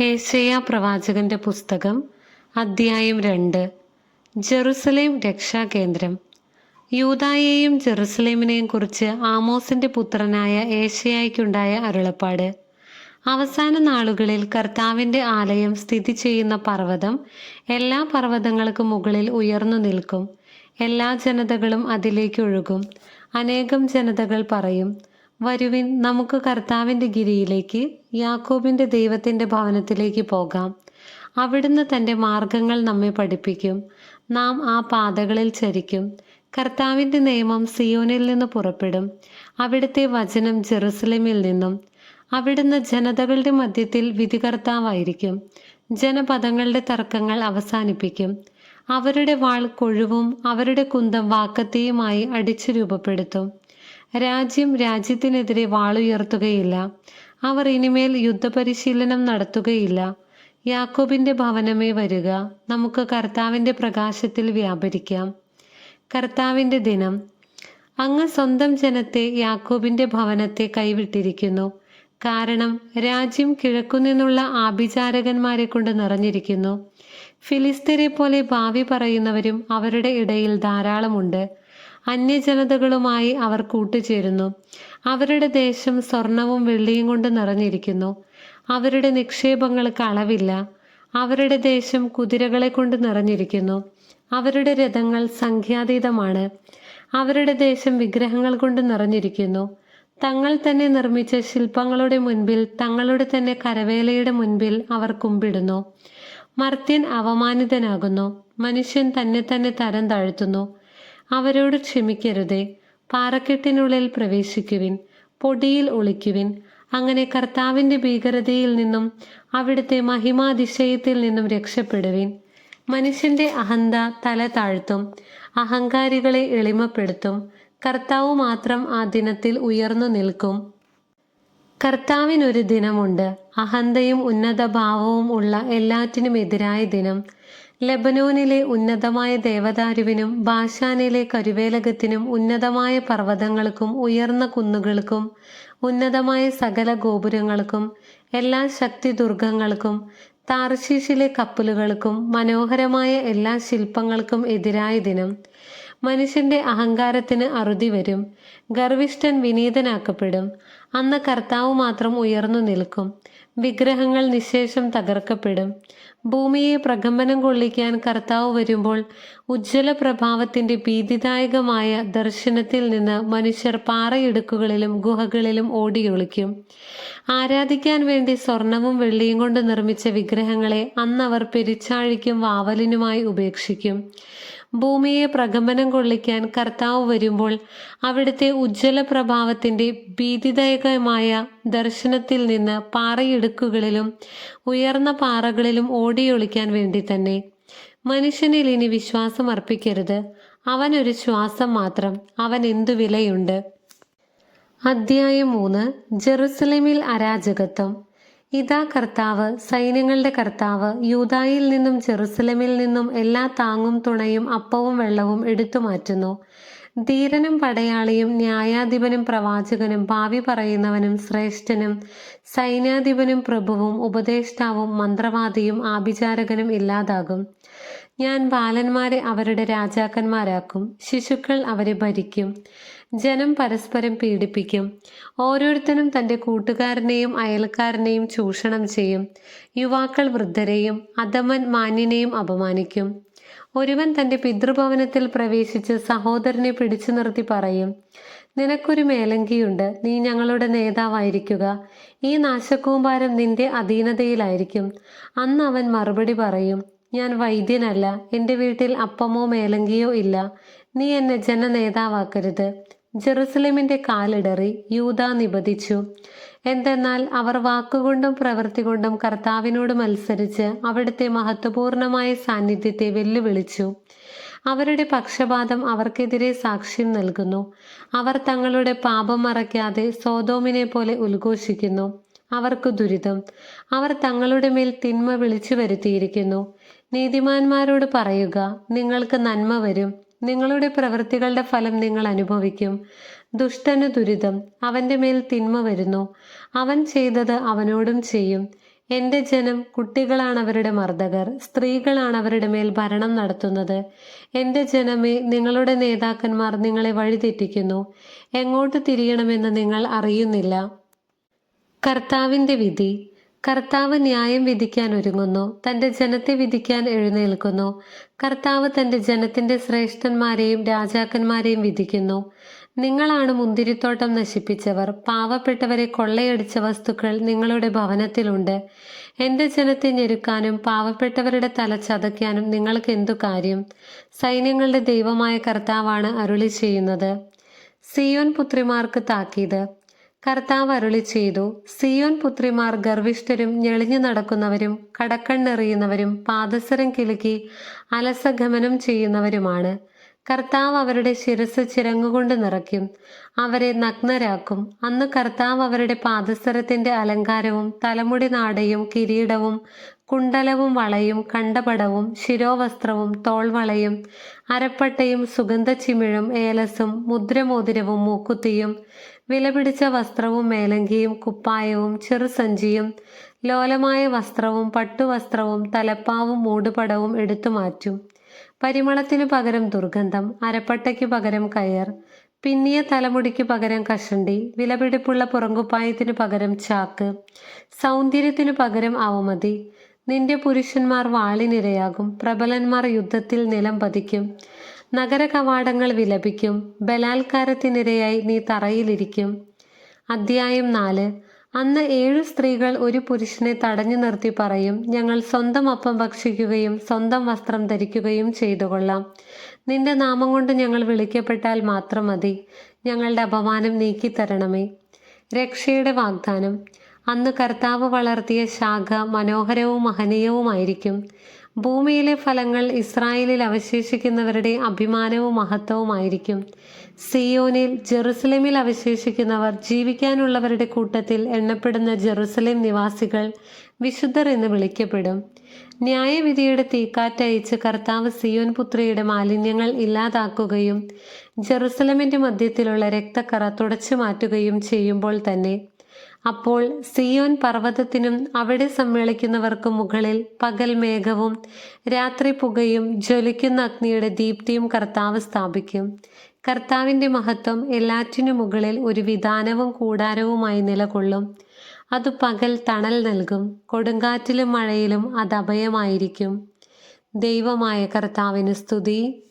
ഏശയ പ്രവാചകന്റെ പുസ്തകം അദ്ധ്യായം രണ്ട് ജെറുസലേം രക്ഷാകേന്ദ്രം യൂതായെയും ജെറുസലേമിനെയും കുറിച്ച് ആമോസിന്റെ പുത്രനായ ഏശയായിക്കുണ്ടായ അരുളപ്പാട്. അവസാന നാളുകളിൽ കർത്താവിന്റെ ആലയം സ്ഥിതി ചെയ്യുന്ന പർവതം എല്ലാ പർവതങ്ങൾക്കും മുകളിൽ ഉയർന്നു നിൽക്കും. എല്ലാ ജനതകളും അതിലേക്ക് ഒഴുകും. അനേകം ജനതകൾ പറയും വരുവിൻ നമുക്ക് കർത്താവിന്റെ ഗിരിയിലേക്ക് യാക്കോബിന്റെ ദൈവത്തിന്റെ ഭവനത്തിലേക്ക് പോകാം. അവിടുന്ന് തന്റെ മാർഗങ്ങൾ നമ്മെ പഠിപ്പിക്കും. നാം ആ പാതകളിൽ ചരിക്കും. കർത്താവിന്റെ നിയമം സിയോനിൽ നിന്ന് പുറപ്പെടും. അവിടുത്തെ വചനം ജെറുസലേമിൽ നിന്നും. അവിടുന്ന് ജനതകളുടെ മധ്യത്തിൽ വിധികർത്താവായിരിക്കും. ജനപദങ്ങളുടെ തർക്കങ്ങൾ അവസാനിപ്പിക്കും. അവരുടെ വാൾ കൊഴുവും അവരുടെ കുന്തം വാക്കത്തെയുമായി അടിച്ചു രൂപപ്പെടുത്തും. രാജ്യം രാജ്യത്തിനെതിരെ വാളുയർത്തുകയില്ല. അവർ ഇനിമേൽ യുദ്ധപരിശീലനം നടത്തുകയില്ല. യാക്കോബിന്റെ ഭവനമേ വരിക. നമുക്ക് കർത്താവിന്റെ പ്രകാശത്തിൽ വ്യാപരിക്കാം. കർത്താവിന്റെ ദിനം. അങ്ങ് സ്വന്തം ജനത്തെ യാക്കോബിന്റെ ഭവനത്തെ കൈവിട്ടിരിക്കുന്നു. കാരണം രാജ്യം കിഴക്കുനിന്നുള്ള ആഭിചാരകന്മാരെ കൊണ്ട് നിറഞ്ഞിരിക്കുന്നു. ഫിലിസ്തീനെ പോലെ ഭാവി പറയുന്നവരും അവരുടെ ഇടയിൽ ധാരാളമുണ്ട്. അന്യജനതകളുമായി അവർ കൂട്ടുചേരുന്നു. അവരുടെ ദേശം സ്വർണവും വെള്ളിയും കൊണ്ട് നിറഞ്ഞിരിക്കുന്നു. അവരുടെ നിക്ഷേപങ്ങൾക്ക് അളവില്ല. അവരുടെ ദേശം കുതിരകളെ കൊണ്ട് നിറഞ്ഞിരിക്കുന്നു. അവരുടെ രഥങ്ങൾ സംഖ്യാതീതമാണ്. അവരുടെ ദേശം വിഗ്രഹങ്ങൾ കൊണ്ട് നിറഞ്ഞിരിക്കുന്നു. തങ്ങൾ തന്നെ നിർമ്മിച്ച ശില്പങ്ങളുടെ മുൻപിൽ തങ്ങളുടെ തന്നെ കരവേലയുടെ മുൻപിൽ അവർ കുമ്പിടുന്നു. മർത്യൻ അവമാനിതനാകുന്നു മനുഷ്യൻ തന്നെ തന്നെ തരം താഴ്ത്തുന്നു. അവരോട് ക്ഷമിക്കരുതേ. പാറക്കെട്ടിനുള്ളിൽ പ്രവേശിക്കുവിൻ പൊടിയിൽ ഒളിക്കുവിൻ. അങ്ങനെ കർത്താവിന്റെ ഭീകരതയിൽ നിന്നും അവിടുത്തെ മഹിമാതിശയത്തിൽ നിന്നും രക്ഷപ്പെടുവിൻ. മനുഷ്യന്റെ അഹന്ത തല താഴ്ത്തും അഹങ്കാരികളെ എളിമപ്പെടുത്തും. കർത്താവ് മാത്രം ആ ദിനത്തിൽ ഉയർന്നു നിൽക്കും. കർത്താവിനൊരു ദിനമുണ്ട്. അഹന്തയും ഉന്നത ഭാവവും ഉള്ള എല്ലാറ്റിനും എതിരായ ദിനം. ലെബനോനിലെ ഉന്നതമായ ദേവദാരുവിനും ബാഷാനിലെ കരുവേലകത്തിനും ഉന്നതമായ പർവതങ്ങൾക്കും ഉയർന്ന കുന്നുകൾക്കും ഉന്നതമായ സകല ഗോപുരങ്ങൾക്കും എല്ലാ ശക്തി ദുർഗങ്ങൾക്കും താർശീഷിലെ കപ്പലുകൾക്കും മനോഹരമായ എല്ലാ ശില്പങ്ങൾക്കും എതിരായ ദിനം. മനുഷ്യന്റെ അഹങ്കാരത്തിന് അറുതി വരും. ഗർവിഷ്ഠൻ വിനീതനാക്കപ്പെടും. അന്ന് കർത്താവ് മാത്രം ഉയർന്നു നിൽക്കും. വിഗ്രഹങ്ങൾ നിശേഷം തകർക്കപ്പെടും. ഭൂമിയെ പ്രകമ്പനം കൊള്ളിക്കാൻ കർത്താവ് വരുമ്പോൾ ഉജ്ജ്വല പ്രഭാവത്തിന്റെ ഭീതിദായകമായ ദർശനത്തിൽ നിന്ന് മനുഷ്യർ പാറയിടുക്കുകളിലും ഗുഹകളിലും ഓടിയൊളിക്കും. ആരാധിക്കാൻ വേണ്ടി സ്വർണവും വെള്ളിയും കൊണ്ട് നിർമ്മിച്ച വിഗ്രഹങ്ങളെ അന്നവർ പെരിച്ചാഴിക്കും വാവലിനുമായി ഉപേക്ഷിക്കും. ഭൂമിയെ പ്രകമ്പനം കൊള്ളിക്കാൻ കർത്താവ് വരുമ്പോൾ അവിടുത്തെ ഉജ്ജ്വല പ്രഭാവത്തിന്റെ ഭീതിദായകമായ ദർശനത്തിൽ നിന്ന് പാറയിടുക്കുകളിലും ഉയർന്ന പാറകളിലും ഓടിയൊളിക്കാൻ വേണ്ടി തന്നെ. മനുഷ്യനിൽ ഇനി വിശ്വാസം അർപ്പിക്കരുത്. അവനൊരു ശ്വാസം മാത്രം. അവൻ എന്തു വിലയുണ്ട്? അധ്യായം മൂന്ന്. ജെറുസലേമിൽ അരാജകത്വം. ഇതാ കർത്താവ് സൈന്യങ്ങളുടെ കർത്താവ് യൂതായിൽ നിന്നും ജെറുസലേമിൽ നിന്നും എല്ലാ താങ്ങും തുണയും അപ്പവും വെള്ളവും എടുത്തു മാറ്റുന്നു. ധീരനും പടയാളിയും ന്യായാധിപനും പ്രവാചകനും ഭാവി പറയുന്നവനും ശ്രേഷ്ഠനും സൈന്യാധിപനും പ്രഭുവും ഉപദേഷ്ടാവും മന്ത്രവാദിയും ആഭിചാരകനും ഇല്ലാതാകും. ഞാൻ ബാലന്മാരെ അവരുടെ രാജാക്കന്മാരാക്കും. ശിശുക്കൾ അവരെ ഭരിക്കും. ജനം പരസ്പരം പീഡിപ്പിക്കും. ഓരോരുത്തരും തന്റെ കൂട്ടുകാരനെയും അയൽക്കാരനെയും ചൂഷണം ചെയ്യും. യുവാക്കൾ വൃദ്ധരെയും അധമൻ മാന്യനെയും അപമാനിക്കും. ഒരുവൻ തന്റെ പിതൃഭവനത്തിൽ പ്രവേശിച്ച് സഹോദരനെ പിടിച്ചു നിർത്തി പറയും നിനക്കൊരു മേലങ്കിയുണ്ട്. നീ ഞങ്ങളുടെ നേതാവായിരിക്കുക. ഈ നാശക്കൂമ്പാരം നിന്റെ അധീനതയിലായിരിക്കും. അന്ന് അവൻ മറുപടി പറയും ഞാൻ വൈദ്യനല്ല. എന്റെ വീട്ടിൽ അപ്പമോ മേലങ്കിയോ ഇല്ല. നീ എന്നെ ജനനേതാവാക്കരുത്. ജെറുസലേമിന്റെ കാലിടറി യൂത നിബദിച്ചു എന്തെന്നാൽ അവർ വാക്കുകൊണ്ടും പ്രവൃത്തി കൊണ്ടും കർത്താവിനോട് മത്സരിച്ച് അവിടുത്തെ മഹത്വപൂർണമായ സാന്നിധ്യത്തെ വെല്ലുവിളിച്ചു. അവരുടെ പക്ഷപാതം അവർക്കെതിരെ സാക്ഷ്യം നൽകുന്നു. അവർ തങ്ങളുടെ പാപം മറയ്ക്കാതെ സോതോമിനെ പോലെ ഉദ്ഘോഷിക്കുന്നു. അവർക്ക് ദുരിതം. അവർ തങ്ങളുടെ മേൽ തിന്മ വിളിച്ചു വരുത്തിയിരിക്കുന്നു. നീതിമാന്മാരോട് പറയുക നിങ്ങൾക്ക് നന്മ വരും. നിങ്ങളുടെ പ്രവൃത്തികളുടെ ഫലം നിങ്ങൾ അനുഭവിക്കും. ദുഷ്ടന് ദുരിതം. അവന്റെ മേൽ തിന്മ വരുന്നു. അവൻ ചെയ്തത് അവനോടും ചെയ്യും. എന്റെ ജനം കുട്ടികളാണ് അവരുടെ മർദ്ദകർ. സ്ത്രീകളാണ് അവരുടെ മേൽ ഭരണം നടത്തുന്നത്. എന്റെ ജനമേ നിങ്ങളുടെ നേതാക്കന്മാർ നിങ്ങളെ വഴിതെറ്റിക്കുന്നു. എങ്ങോട്ട് തിരിയണമെന്ന് നിങ്ങൾ അറിയുന്നില്ല. കർത്താവിന്റെ വിധി. കർത്താവ് ന്യായം വിധിക്കാൻ ഒരുങ്ങുന്നു. തന്റെ ജനത്തെ വിധിക്കാൻ എഴുന്നേൽക്കുന്നു. കർത്താവ് തന്റെ ജനത്തിന്റെ ശ്രേഷ്ഠന്മാരെയും രാജാക്കന്മാരെയും വിധിക്കുന്നു. നിങ്ങളാണ് മുന്തിരിത്തോട്ടം നശിപ്പിച്ചവർ. പാവപ്പെട്ടവരെ കൊള്ളയടിച്ച വസ്തുക്കൾ നിങ്ങളുടെ ഭവനത്തിലുണ്ട്. എന്റെ ജനത്തെ ഞെരുക്കാനും പാവപ്പെട്ടവരുടെ തല ചതയ്ക്കാനും നിങ്ങൾക്ക് എന്തു കാര്യം? സൈന്യങ്ങളുടെ ദൈവമായ കർത്താവാണ് അരുളി ചെയ്യുന്നത് സിയോൻ പുത്രിമാർക്ക് താക്കീത്. കർത്താവ് അരുളി ചെയ്തു സിയോൻ പുത്രിമാർ ഗർവിഷ്ഠരും ഞെളിഞ്ഞു നടക്കുന്നവരും കടക്കണ്ണെറിയുന്നവരും പാദസരം കിലുക്കി അലസഗമനം ചെയ്യുന്നവരുമാണ്. കർത്താവ് അവരുടെ ശിരസ് ചിരങ്ങുകൊണ്ട് നിറയ്ക്കും അവരെ നഗ്നരാക്കും. അന്ന് കർത്താവ് അവരുടെ പാദസരത്തിന്റെ അലങ്കാരവും തലമുടി നാടയും കിരീടവും കുണ്ടലവും വളയും കണ്ടപടവും ശിരോവസ്ത്രവും തോൾവളയും അരപ്പട്ടയും സുഗന്ധച്ചിമിഴും ഏലസും മുദ്രമോതിരവും മൂക്കുത്തിയും വിലപിടിച്ച വസ്ത്രവും മേലങ്കിയും കുപ്പായവും ചെറുസഞ്ചിയും ലോലമായ വസ്ത്രവും പട്ടുവസ്ത്രവും തലപ്പാവും മൂടുപടവും എടുത്തു മാറ്റും. പരിമളത്തിനു പകരം ദുർഗന്ധം അരപ്പട്ടയ്ക്ക് പകരം കയർ പിന്നിയ തലമുടിക്ക് പകരം കഷണ്ടി വിലപിടിപ്പുള്ള പുറങ്കുപ്പായത്തിനു പകരം ചാക്ക് സൗന്ദര്യത്തിനു പകരം അവമതി നിന്റെ പുരുഷന്മാർ വാളിനിരയാകും പ്രബലന്മാർ യുദ്ധത്തിൽ നിലം പതിക്കും നഗര കവാടങ്ങൾ വിലപിക്കും ബലാത്കാരത്തിനിരയായി നീ തറയിലിരിക്കും. അധ്യായം നാല്. അന്ന് ഏഴു സ്ത്രീകൾ ഒരു പുരുഷനെ തടഞ്ഞു നിർത്തി പറയും ഞങ്ങൾ സ്വന്തം അപ്പം ഭക്ഷിക്കുകയും സ്വന്തം വസ്ത്രം ധരിക്കുകയും ചെയ്തു കൊള്ളാം നിന്റെ നാമം കൊണ്ട് ഞങ്ങൾ വിളിക്കപ്പെട്ടാൽ മാത്രം മതി. ഞങ്ങളുടെ അപമാനം നീക്കിത്തരണമേ. രക്ഷയുടെ വാഗ്ദാനം. അന്ന് കർത്താവ് വളർത്തിയ ശാഖ മനോഹരവും മഹനീയവുമായിരിക്കും. ഭൂമിയിലെ ഫലങ്ങൾ ഇസ്രായേലിൽ അവശേഷിക്കുന്നവരുടെ അഭിമാനവും മഹത്വവുമായിരിക്കും. സിയോനിൽ ജെറുസലേമിൽ അവശേഷിക്കുന്നവർ ജീവിക്കാനുള്ളവരുടെ കൂട്ടത്തിൽ എണ്ണപ്പെടുന്ന ജെറുസലേം നിവാസികൾ വിശുദ്ധർ എന്ന് വിളിക്കപ്പെടും. ന്യായവിധിയുടെ തീക്കാറ്റയച്ച് കർത്താവ് സിയോൻ പുത്രിയുടെ മാലിന്യങ്ങൾ ഇല്ലാതാക്കുകയും ജെറുസലമിന്റെ മധ്യത്തിലുള്ള രക്തക്കറ തുടച്ചു മാറ്റുകയും ചെയ്യുമ്പോൾ തന്നെ അപ്പോൾ സിയോൻ പർവതത്തിനും അവിടെ സമ്മേളിക്കുന്നവർക്കും മുകളിൽ പകൽ മേഘവും രാത്രി പുകയും ജ്വലിക്കുന്ന അഗ്നിയുടെ ദീപ്തിയും കർത്താവ് സ്ഥാപിക്കും. കർത്താവിന്റെ മഹത്വം എല്ലാറ്റിനു മുകളിൽ ഒരു വിധാനവും കൂടാരവുമായി നിലകൊള്ളും. അത് പകൽ തണൽ നൽകും കൊടുങ്കാറ്റിലും മഴയിലും അത് അഭയമായിരിക്കും. ദൈവമായ കർത്താവിന് സ്തുതി.